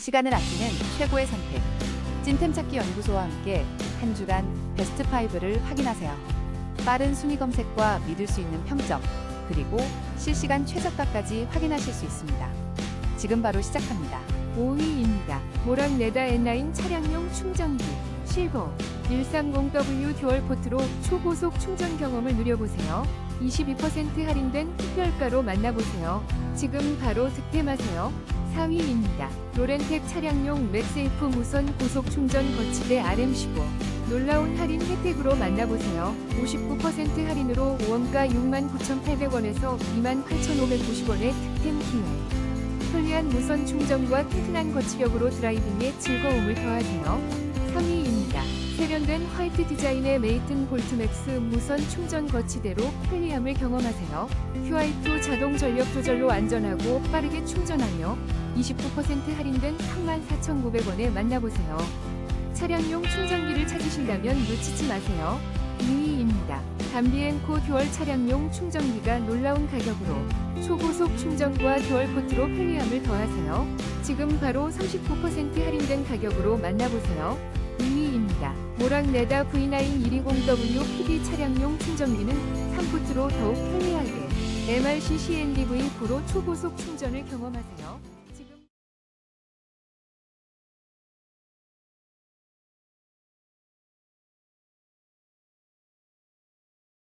시간을 아끼는 최고의 선택. 찐템 찾기 연구소와 함께 한 주간 베스트 5를 확인하세요. 빠른 순위 검색과 믿을 수 있는 평점, 그리고 실시간 최저가까지 확인하실 수 있습니다. 지금 바로 시작합니다. 5위입니다. 모락네다 N9 차량용 충전기 실버 130W 듀얼 포트로 초고속 충전 경험을 누려보세요. 22% 할인된 특별가로 만나보세요. 지금 바로 득템하세요. 4위입니다. 로렌텍 차량용 맥세이프 무선 고속 충전 거치대 RM15 놀라운 할인 혜택으로 만나보세요. 59% 할인으로 원가 69,800원에서 28,590원의 득템 기회. 편리한 무선 충전과 튼튼한 거치력으로 드라이빙에 즐거움을 더하세요. 3위입니다. 세련된 화이트 디자인의 메이튼 볼트맥스 무선 충전 거치대로 편리함을 경험하세요. QI2 자동 전력 조절로 안전하고 빠르게 충전하며 29% 할인된 34,900원에 만나보세요. 차량용 충전기를 찾으신다면 놓치지 마세요. 2위입니다. 담비앤코 듀얼 차량용 충전기가 놀라운 가격으로 초고속 충전과 듀얼 포트로 편리함을 더하세요. 지금 바로 39% 할인된 가격으로 만나보세요. 2위입니다. 모락네다 V9 120W PD 차량용 충전기는 3포트로 더욱 편리하게 MRC CNDV9로 초고속 충전을 경험하세요.